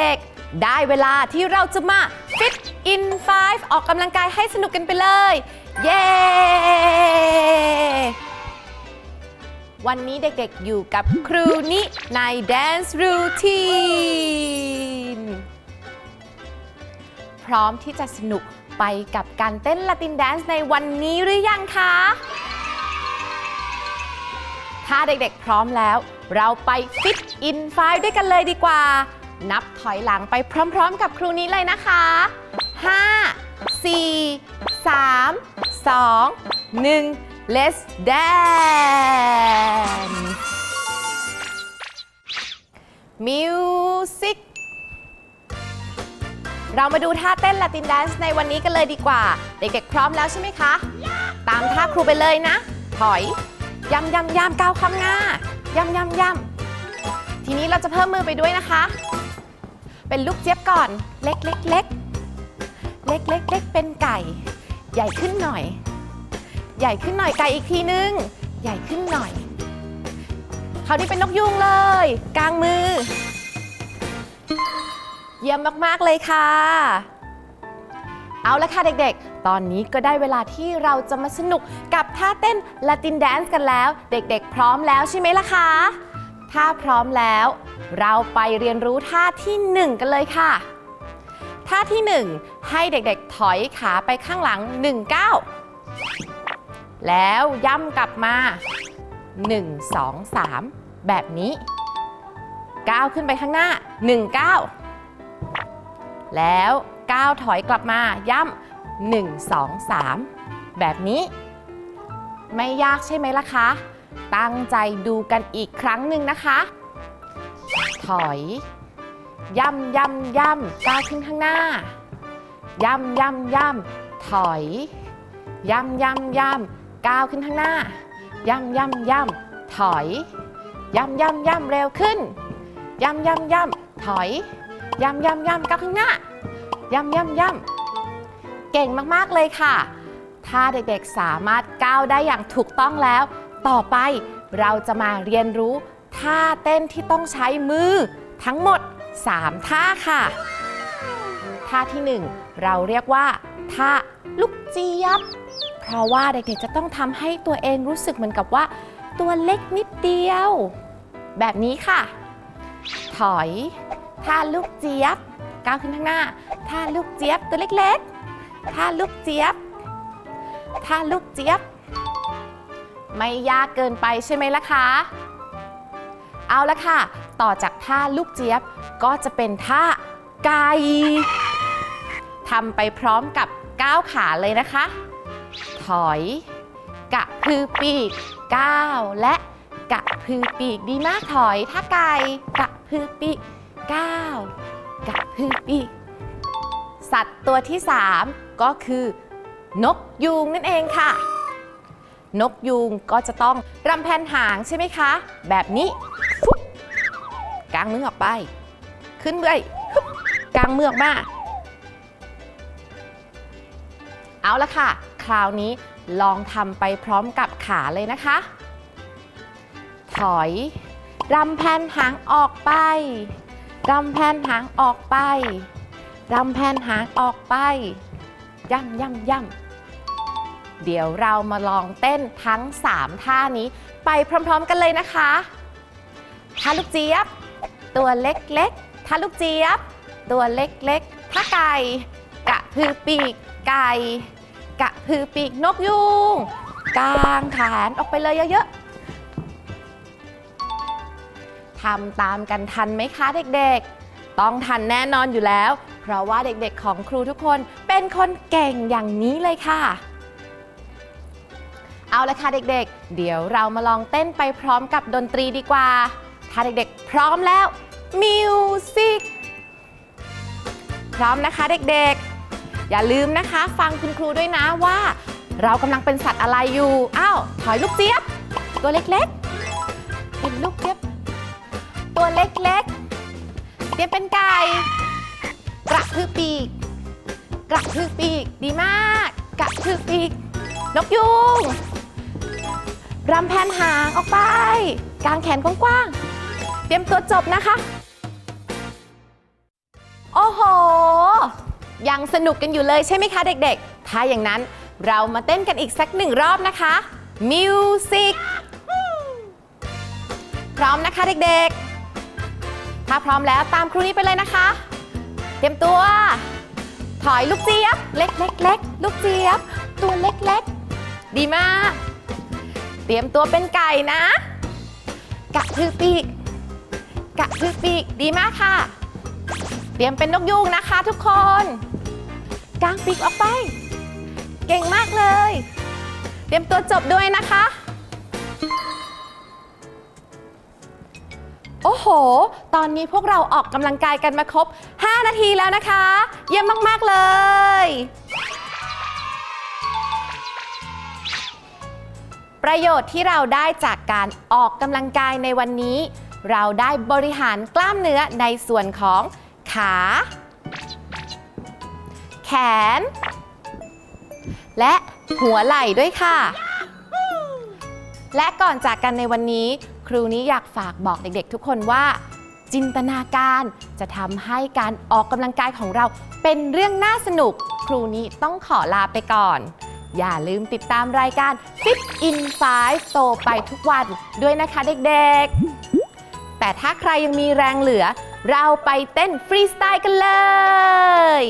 ด็กๆ ได้เวลาที่เราจะมา Fit in 5 ออกกำลังกายให้สนุกกันไปเลย เย้ วันนี้เด็กๆ อยู่กับครูนิใน Dance Routine พร้อมที่จะสนุกไปกับการเต้นลาตินแดนซ์ในวันนี้หรือยังคะ ถ้าเด็กๆ พร้อมแล้ว เราไป Fit in 5ด้วยกันเลยดีกว่า นับถอยหลังไปพร้อมๆ กับครูนี้เลยนะคะ 5 4 3 2 1 let's dance music เรามาดูท่าเต้นลาตินแดนซ์ในวันนี้กันเลยดีกว่า เด็กๆ พร้อมแล้วใช่ไหมคะ ตามท่าครูไปเลยนะ ถอยยำยำยำก้าวข้างหน้ายำยำยำทีนี้เราจะเพิ่มมือไปด้วยนะคะ เป็นลูกเจี๊ยบก่อน เล็กเล็กเล็กเล็กเล็กเล็กเป็นไก่ ใหญ่ขึ้นหน่อย ใหญ่ขึ้นหน่อยไก่อีกทีนึง ใหญ่ขึ้นหน่อยคราวนี้เป็นนกยุงเลย กลางมือ เยี่ยมมากๆเลยค่ะ เอาละค่ะเด็กๆ ตอนนี้ก็ได้เวลาที่เราจะมาสนุกกับท่าเต้นลาตินแดนซ์กันแล้ว เด็กๆ พร้อมแล้วใช่ไหมล่ะคะ ถ้าพร้อมแล้ว เราไปเรียนรู้ท่าที่ 1 กันเลยค่ะ ท่าที่ 1 ให้เด็กๆถอยขาไปข้างหลัง1ก้าแล้วย่ำกลับมา 1 2 3 แบบนี้ก้าวขึ้นไปข้างหน้า1ก้าแล้วก้าวถอยกลับมาย่ำ1 2 3 แบบนี้ ไม่ยากใช่ไหมล่ะคะ ตั้งใจดูกันอีกครั้งหนึ่งนะคะ ถอย ย่ำย่ำย่ำก้าวขึ้นข้างหน้า ย่ำย่ำย่ำถอย ย่ำย่ำย่ำก้าวขึ้นข้างหน้า ย่ำย่ำย่ำถอย ย่ำย่ำย่ำเร็วขึ้น ย่ำย่ำย่ำถอย ย่ำย่ำย่ำก้าวข้างหน้า ย่ำย่ำย่ำเก่งมากๆเลยค่ะ ถ้าเด็กๆสามารถก้าวได้อย่างถูกต้องแล้ว ต่อไปเราจะมาเรียนรู้ท่าเต้นที่ต้องใช้มือทั้งหมด 3 ท่าค่ะ ท่าที่ 1 เราเรียกว่าท่าลูกเจี๊ยบ เพราะว่าเด็กๆจะต้องทำให้ตัวเองรู้สึกเหมือนกับว่า ตัวเล็กนิดเดียว แบบนี้ค่ะ ถอยท่าลูกเจี๊ยบก้าวขึ้นข้างหน้าท่าลูกเจี๊ยบตัวเล็กๆท่าลูกเจี๊ยบท่าลูกเจี๊ยบ ไม่ยากเกินไปใช่ไหมล่ะคะ เอาละค่ะ ต่อจากท่าลูกเจี๊ยบก็จะเป็นท่าไก่ทำไปพร้อมกับก้าวขาเลยนะคะ ถอย กะพือปีกก้าวและกะพือปีกดีมากถอยท่าไก่กะพือปีกก้าวกะพือปีกสัตว์ตัวที่ 3 ก็คือนกยูงนั่นเองค่ะ นกยูงก็จะต้องรำแผ่นหางใช่ไหมคะ แบบนี้ฟุบกางมือออกไป ขึ้นเบื่อยกางมือออกมา เอาละค่ะ คราวนี้ลองทำไปพร้อมกับขาเลยนะคะ ถอยรำแผ่นหางออกไปรำแผ่นหางออกไปรำแผ่นหางออกไป ย่ำย่ำย่ำ เดี๋ยวเรามาลองเต้นทั้ง 3 ท่านี้ไปพร้อม ๆ กันเลยนะคะท่าลูกเจี๊ยบ ตัวเล็กๆท่าลูกเจี๊ยบ ตัวเล็กๆท่าไก่ กะพือปีกไก่ กะพือปีกนกยูงกางแขนออกไปเลยเยอะๆทำตามกันทันไหมคะเด็กๆ ต้องทันแน่นอนอยู่แล้ว เพราะว่าเด็กๆของครูทุกคนเป็นคนเก่งอย่างนี้เลยค่ะ เอาละค่ะเด็กๆ เดี๋ยวเรามาลองเต้นไปพร้อมกับดนตรีดีกว่า ถ้าเด็กๆ พร้อมแล้วมิวสิกพร้อมนะคะเด็กๆ อย่าลืมนะคะ ฟังคุณครูด้วยนะว่า เรากำลังเป็นสัตว์อะไรอยู่ อ้าวถอยลูกเจี๊ยบ ตัวเล็กๆ เป็นลูกเจี๊ยบ ตัวเล็กๆเตรียมเป็นไก่ กระพือปีก กระพือปีก ดีมาก กระพือปีก นกยูง รำแผ่นหางออกไป กางแขนกว้างๆ เตรียมตัวจบนะคะ โอ้โห ยังสนุกกันอยู่เลยใช่ไหมคะเด็กๆ ถ้าอย่างนั้นเรามาเต้นกันอีกสักหนึ่งรอบนะคะ มิวสิกพร้อมนะคะเด็กๆ ถ้าพร้อมแล้วตามครูนี้ไปเลยนะคะ เตรียมตัว ถอยลูกเจี๊ยบ เล็กเล็กเล็กลูกเจี๊ยบ ตัวเล็กเล็กดีมาก เตรียมตัวเป็นไก่นะ กะพือปีก กะพือปีก ดีมากค่ะ เตรียมเป็นนกยูงนะคะทุกคน กางปีกออกไป เก่งมากเลย เตรียมตัวจบด้วยนะคะ โอ้โห ตอนนี้พวกเราออกกำลังกายกันมาครบ 5 นาทีแล้วนะคะ เยี่ยมมาก ๆ เลย ประโยชน์ที่เราได้จากการออกกำลังกายในวันนี้ เราได้บริหารกล้ามเนื้อในส่วนของขา แขน และหัวไหล่ด้วยค่ะ และก่อนจากกันในวันนี้ ครูนี้อยากฝากบอกเด็กๆ ทุกคนว่า จินตนาการจะทำให้การออกกำลังกายของเราเป็นเรื่องน่าสนุก ครูนี้ต้องขอลาไปก่อน อย่าลืมติดตามรายการ Fit in 5 โตไปทุกวันด้วยนะคะเด็กๆ แต่ถ้าใครยังมีแรงเหลือ เราไปเต้นฟรีสไตล์กันเลย